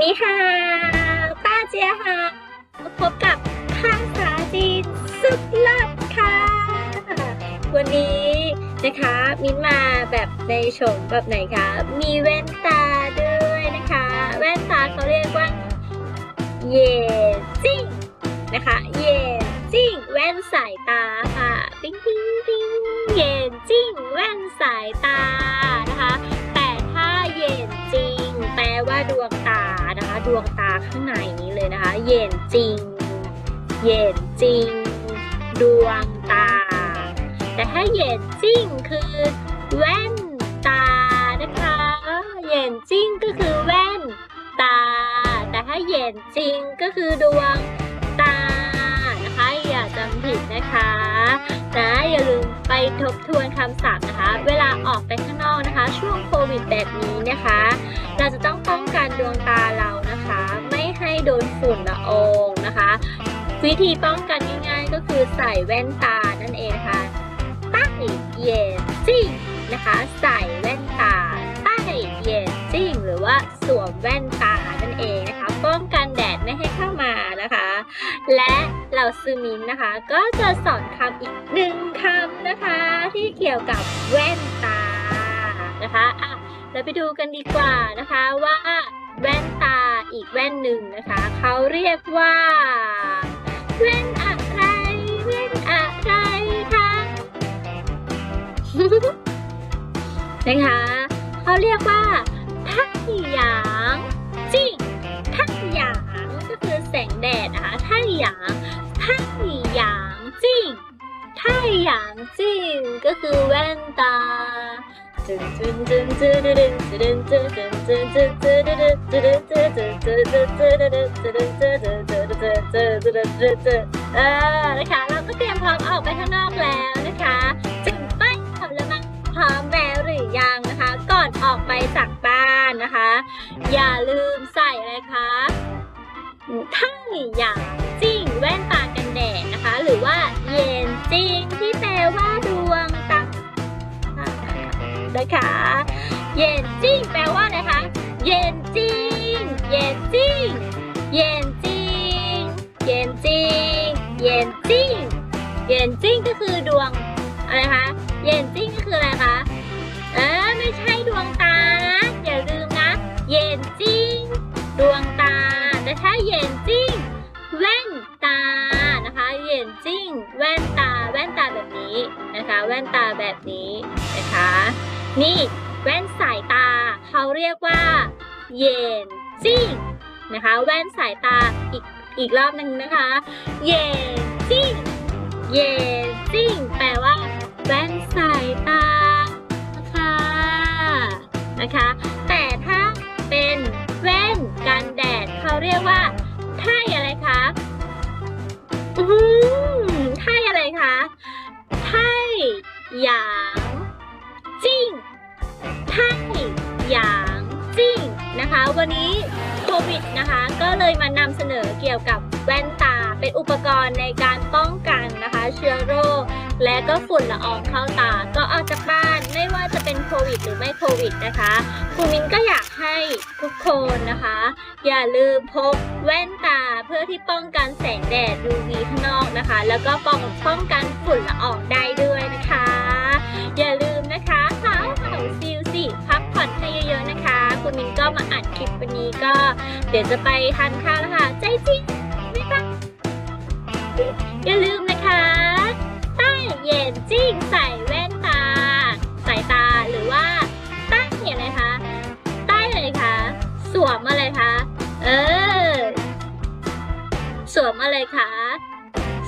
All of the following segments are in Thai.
นี่ค่ะป้าเจียค่ะพบกับภาษาจีนสุดเลิศค่ะ วันนี้นะคะมิ้นมาแบบในโฉมแบบไหนคะ มีแว่นตาด้วยนะคะ แว่นตาเขาเรียกว่าเยจิ้งนะคะเยจิ้งแว่นสายตาค่ะ ปิ๊งปิ๊งปิ๊งเยจิ้งแว่นสายตา ดวงตาข้างในนี้เลยนะคะ เย็นจริง เย็นจริง ดวงตา แต่ถ้าเย็นจริงคือแว่นตานะคะ เย็นจริงก็คือแว่นตา แต่ถ้าเย็นจริงก็คือดวงตานะคะอย่าจำผิดนะคะนะอย่าลืมไปทบทวนคำศัพท์นะคะ เวลาออกไปข้างนอกนะคะ ช่วงโควิดแบบนี้นะคะ เราจะต้องป้องกันดวงตาเรา ฝุ่นละอองนะคะ วิธีป้องกันง่ายๆก็คือใส่แว่นตานั่นเองนะคะตั้งเย็นจิ้งนะคะ ใส่แว่นตาตั้งเย็นจิ้งหรือว่าสวมแว่นตานั่นเองนะคะ ป้องกันแดดไม่ให้เข้ามานะคะ และเราซูมินนะคะ ก็จะสอนคำอีกหนึ่งคำนะคะ ที่เกี่ยวกับแว่นตานะคะอะเราไปดูกันดีกว่านะคะว่าแว่นตา อีกแว่นหนึ่งนะคะ เขาเรียกว่าแว่นอะไรแว่นอะไรคะนะคะเขาเรียกว่าทักหยางจริงทักหยางก็คือแสงแดดนะคะทักหยางทักหยางจริงทักหยางจริงก็คือแว่นตา เออนะคะเราก็เตรียมพร้อมออกไปข้างนอกแล้วนะคะจึงไปทำแล้วมั้งพร้อมแล้วหรือยังนะคะ ก่อนออกไปจากบ้านนะคะ อย่าลืมใส่อะไรคะถ้าอย่างจริงแว่นตากันแดดนะคะ หรือว่าเย็นจริงที่แปลว่าดวงตา นะคะ เย็นจริงแปลว่าอะไรคะ เย็นจริง เย็นจริง เย็นจริง เย็นจริง เย็นจริง เย็นจริงก็คือดวงอะไรคะ เย็นจิ้งก็คืออะไรคะ เออไม่ใช่ดวงตานะอย่าลืมนะ เย็นจิ้งดวงตา แต่ถ้าเย็นจิ้งแว่นตานะคะเย็นจิ้งแว่นตา แว่นตาแบบนี้นะคะ แว่นตาแบบนี้นะคะ นี่แว่นสายตาเขาเรียกว่าเย็นจิ้งนะคะ แว่นสายตาอีกอีกรอบหนึ่งนะคะ เย็นจิ้งเย็นจิ้งแปลว่า แว่นสายตานะคะนะคะ แต่ถ้าเป็นแว่นกันแดดเขาเรียกว่าไท่อะไรคะอืมไท่อะไรคะไท่หยาางจิ้งนะคะ วันนี้โควิดนะคะ ก็เลยมานำเสนอเกี่ยวกับแว่นตา เป็นอุปกรณ์ในการป้องกันนะคะ เชื้อโรค และก็ฝุ่นละอองเข้าตา ก็ออกจากบ้านไม่ว่าจะเป็นโควิด หรือไม่โควิดนะคะครูมินก็อยากให้ทุกคนนะคะ อย่าลืมพกแว่นตาเพื่อที่ป้องกันแสงแดด UV ข้างนอกนะคะ แล้วก็ป้องป้องกันฝุ่นละอองได้ด้วยนะคะ อย่าลืม มินก็มาอัดคลิปวันนี้ก็เดี๋ยวจะไปทานข้าวแล้วค่ะ ใจจริงไม่ต้องอย่าลืมนะคะใต้เย็นจิ้งใส่แว่นตาสายตาหรือว่าใต้เห็นอะไรคะใต้อะไรคะสวมอะไรคะเออ สวมอะไรคะ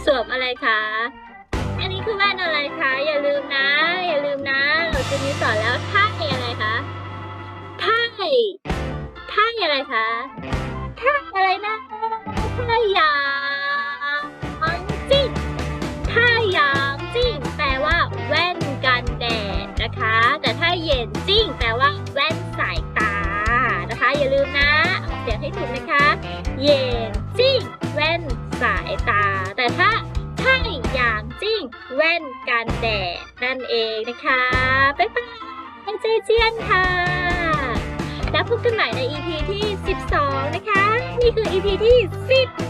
สวมอะไรคะอันนี้คือแว่นอะไรคะอย่าลืมนะ อย่าลืมนะ เราจะมีสอนแล้วท่า ท่าอะไรคะท่าอะไรนะท่ายางจิ้งถ้าหยางจิ้งแปลว่า แว่นกันแดดนะคะ แต่ถ้าเย็นจิ้งแปลว่า แว่นสายตานะคะ อย่าลืมนะออกเสียงให้ถูกนะคะ เย็นจิ้งแว่นสายตา แต่ถ้าถ้าหยางจิ้งแว่นกันแดดนั่นเองนะคะ บ๊ายบายใจเจียนค่ะ แล้วพบกันใหม่ใน EP ที่ 12 นะคะ นี่คือ EP ที่ 10